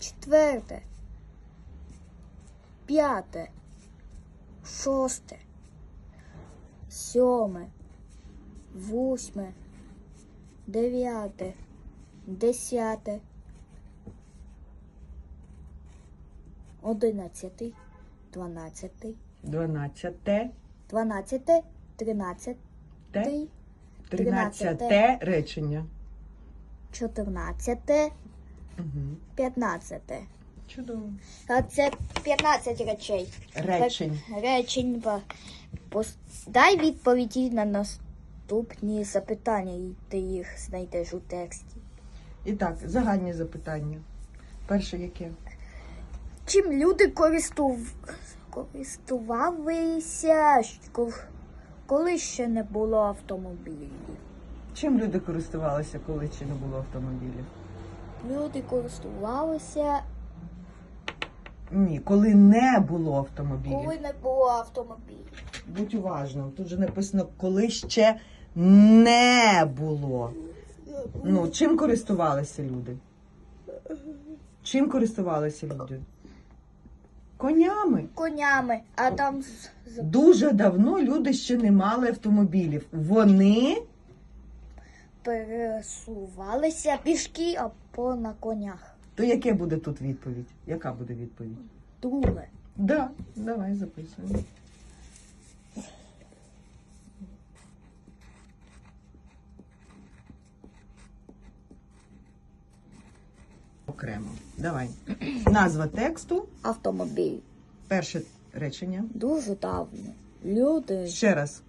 четверте, п'яте, шосте, сьоме, восьме, дев'яте, десяте, одинадцятий, дванадцятий, Дванадцяте. дванадцяте, тринадцятий, Тринадцяте речення. чотирнадцяте, Угу. п'ятнадцяте. Чудово. А це 15 речей. Речень. Речень. Дай відповіді на наступні запитання, і ти їх знайдеш у тексті. І так, загальні запитання. Перше яке? Чим люди користув... користувалися, коли ще не було автомобілів? Чим люди користувалися, коли ще не було автомобілів? Люди користувалися, Ні, коли не було автомобілів. коли не було автомобілів. Будь уважним. Тут же написано, коли ще не було. Ну, чим користувалися люди? Чим користувалися люди? Конями. Конями, а там з- з- Дуже давно люди ще не мали автомобілів. Вони пересувалися пішки або на конях. то яке буде тут відповідь? Яка буде відповідь? Друге. Да, давай записуємо. Окремо. Давай. Назва тексту. Автомобіль. Перше речення. Дуже давно. Люди Ще раз.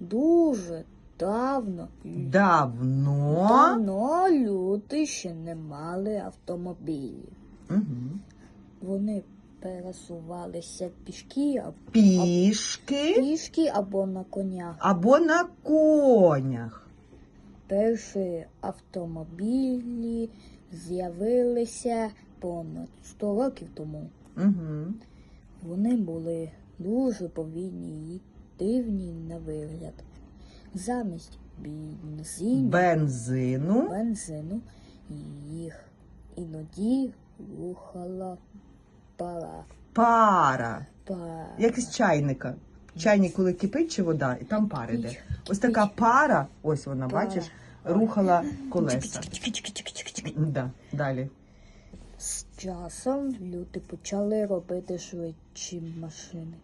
дуже давно. Давно. Давно люди ще не мали автомобілів. Угу. Вони пересувалися пішки, або Пішки пішки або на конях. або на конях. Перші автомобілі з'явилися понад 100 років тому. Угу. Вони були дуже повільні і дивні на вигляд. Замість бензину, Бензину. бензину їх іноді рухала пара. Пара. пара. Як із чайника. Чайник, коли кипить чи вода, і там пара йде. Ось така пара, ось вона, Пара. бачиш, рухала колеса. Да, далі. З часом люди почали робити швидші машини.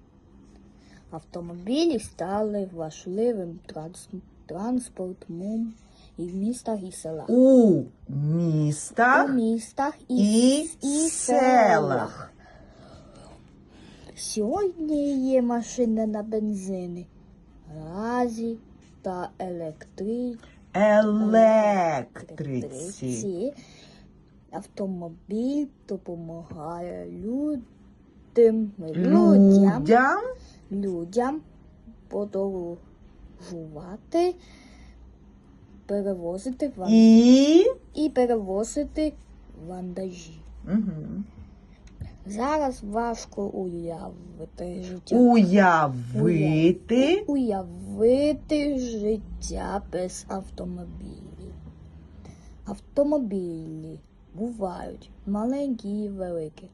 Автомобілі стали важливим транс... транспортом і в містах і селах. У У містах містах і, і і селах. Сьогодні є машини на бензини, газі та електри... Електриці. електриці. Автомобіль допомагає людям, людям, Людям подорожувати, перевозити ван... і. і перевозити вантажі. Угу. Зараз важко уявити життя. Уявити. Уявити життя без автомобілів. Автомобілі бувають маленькі і великі.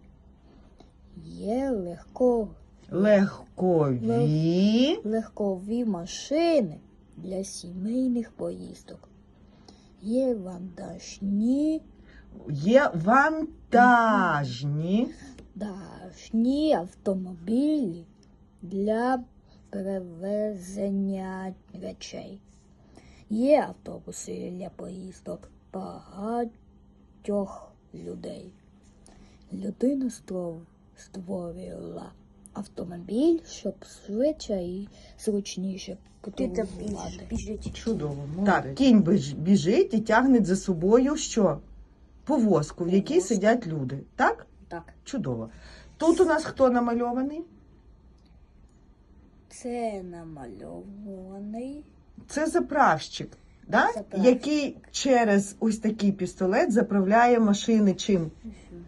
Є легко, Легкові. легкові машини для сімейних поїздок. Є вантажні, Є вантажні. дашні автомобілі для перевезення речей. Є автобуси для поїздок багатьох людей. Людина створила автомобіль, щоб швидше і зручніше подорожувати. Чудово. Так, кінь біж- біжить і тягне за собою що? Повозку, в якій Повозку. сидять люди. Так? Так, Чудово. Тут у нас хто намальований? це намальований. Це заправщик, да? Заправщик. який через ось такий пістолет заправляє машини чим?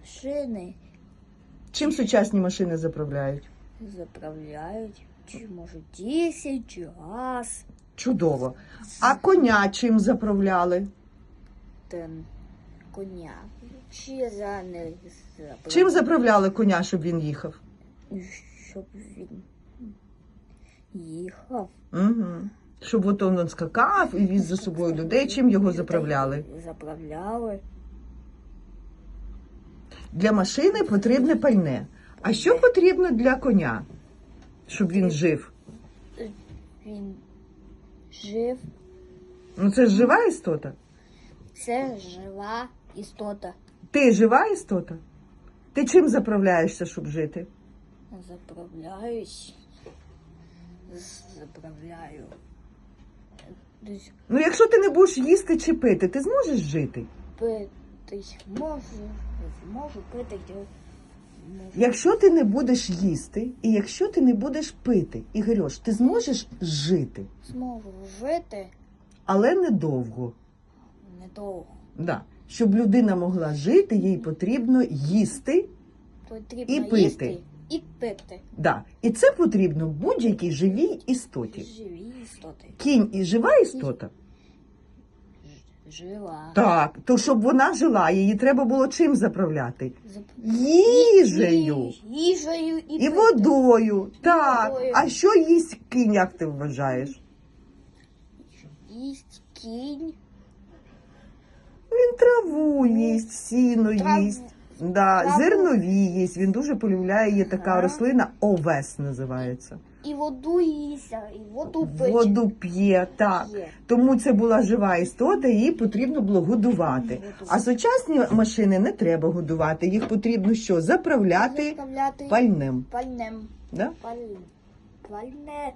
Машини Чим сучасні машини заправляють? Заправляють, чи може дісель, чи газ. Чудово. А коня чим заправляли? Тен коня. Чи за не заправляли, Чим заправляли коня, щоб він їхав? щоб він їхав. Угу. Щоб от він скакав і віз за собою людей, чим його заправляли? Заправляли. Для машини потрібне пальне. А що потрібно для коня, щоб він жив? Він жив. Ну це ж жива істота. Це жива істота. Ти жива істота? Ти чим заправляєшся, щоб жити? Заправляюсь. Заправляю. Ну, якщо ти не будеш їсти чи пити, ти зможеш жити? пити можу. Можу пити. Якщо ти не будеш їсти, і якщо ти не будеш пити, Ігорьош, ти зможеш жити, Зможу жити але недовго. недовго. Да. Щоб людина могла жити, їй потрібно їсти. Потрібно І пити. їсти і пити. Да. І це потрібно будь-якій живій істоті. Живі істоти. Кінь і жива істота? Ж- Жива. Так, то щоб вона жила, її треба було чим заправляти? Їжею Їжею і, і водою. Так. водою. А що їсть кінь, як ти вважаєш? Їсть кінь. Він траву їсть, сіно Траву. їсть. Да, зернові їсть. Він дуже полюбляє є така Ага. рослина, овес називається. І воду їсть, і воду пить. Воду п'є, так. П'є. Тому це була жива істота, її потрібно було годувати. А сучасні машини не треба годувати. Їх потрібно що? Заправляти Заправляти пальним. пальнем. Да? Паль... Пальне.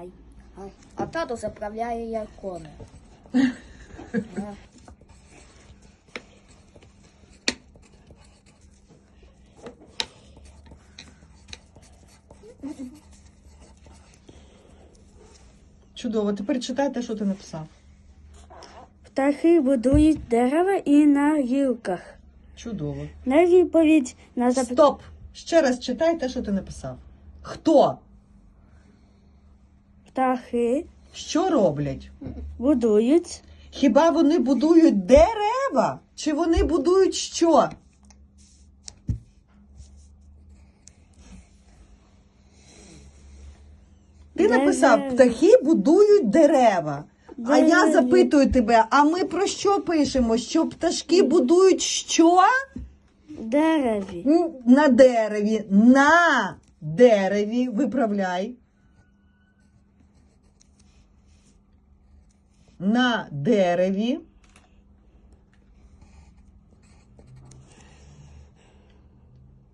Ай. А, а тато заправляє як кони. Чудово. Тепер читай те, що ти написав. Птахи будують дерева і на гілках. Чудово. На відповідь на запитання. Стоп! Ще раз читай те, що ти написав. Хто? Птахи Що роблять? будують Хіба вони будують дерева? Чи вони будують що? Ти написав, птахи будують дерева. А я запитую тебе, а ми про що пишемо? Що пташки будують що? дереві. На дереві. На дереві. Виправляй. На дереві.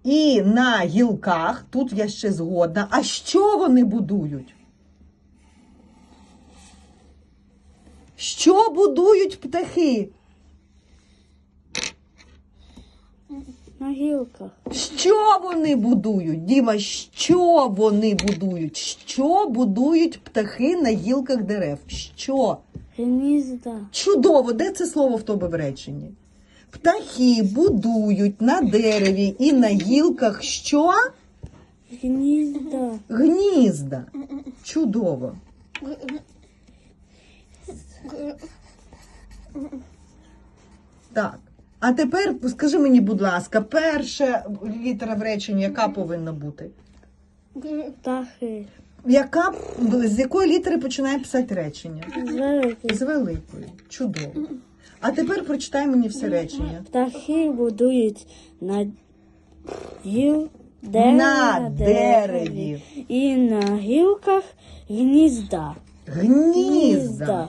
І на гілках, тут я ще згодна. А що вони будують? Що будують птахи? На гілках. Що вони будують? Діма, що вони будують? Що будують птахи на гілках дерев? Що? Гнізда. Чудово, де це слово в тебе в реченні? Птахи будують на дереві і на гілках що? Гнізда. Гнізда. Чудово. Так. А тепер скажи мені, будь ласка, перша літера в реченні, яка повинна бути? Птахи. Яка з якої літери починає писати речення? Великі. З великої. Чудово. А тепер прочитай мені все речення. Птахи будують на гіл... На дереві. І на гілках гнізда. Гнізда.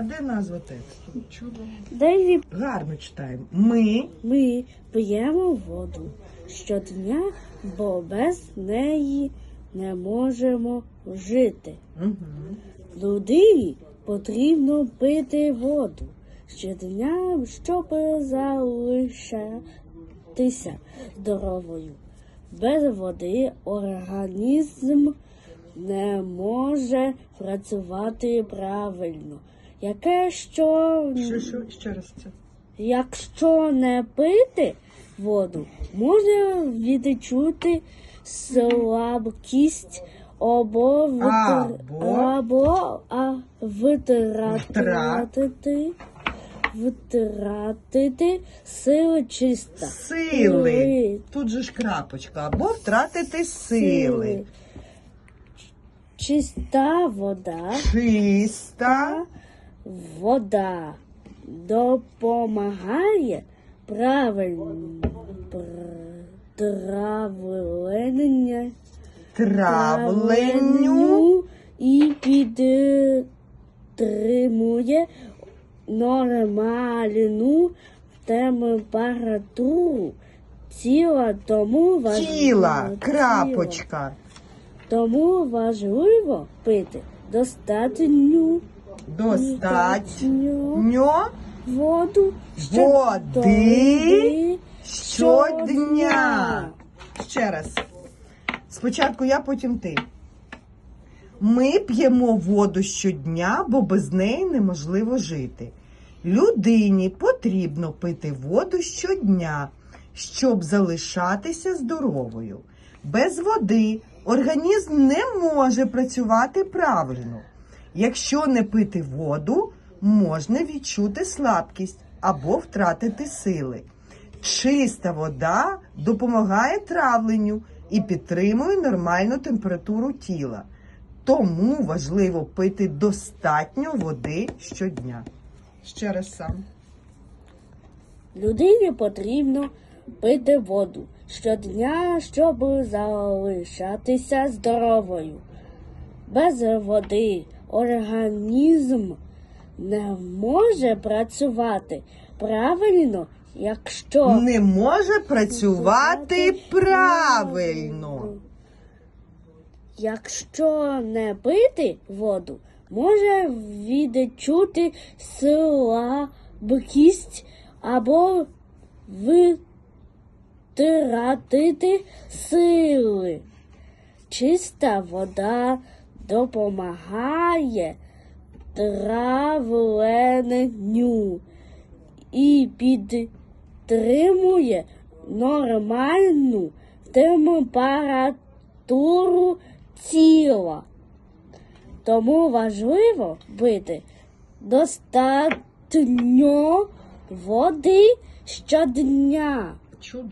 А де назва тексту? Чудово. Гарно читаємо. Ми Ми п'ємо воду щодня, бо без неї не можемо жити. угу. Людині потрібно пити воду щодня, щоб залишатися здоровою. Без води організм не може працювати правильно. Яке що, Що, що? Ще раз це. якщо не пити воду, може відчути слабкість або, витр... Або? або а, витратити, витратити сили чиста. Сили. Тут же ж крапочка. Або втратити сили. Чиста вода, Чиста. Вода допомагає правильно пр- травленню, Травленню. і підтримує нормальну температуру тіла, тому важливо, Тіла. Крапочка. Тому важливо пити достатню Достатньо воду води щодня. Ще раз. Спочатку я, потім ти. Ми п'ємо воду щодня, бо без неї неможливо жити. Людині потрібно пити воду щодня, щоб залишатися здоровою. Без води організм не може працювати правильно. Якщо не пити воду, можна відчути слабкість або втратити сили. Чиста вода допомагає травленню і підтримує нормальну температуру тіла. Тому важливо пити достатньо води щодня. Ще раз сам. Людині потрібно пити воду щодня, щоб залишатися здоровою. Без води організм не може працювати правильно, якщо Не може працювати правильно. Якщо не пити воду, може відчути слабкість або втратити сили. Чиста вода допомагає травленню і підтримує нормальну температуру тіла. Тому важливо пити достатньо води щодня. Чудо.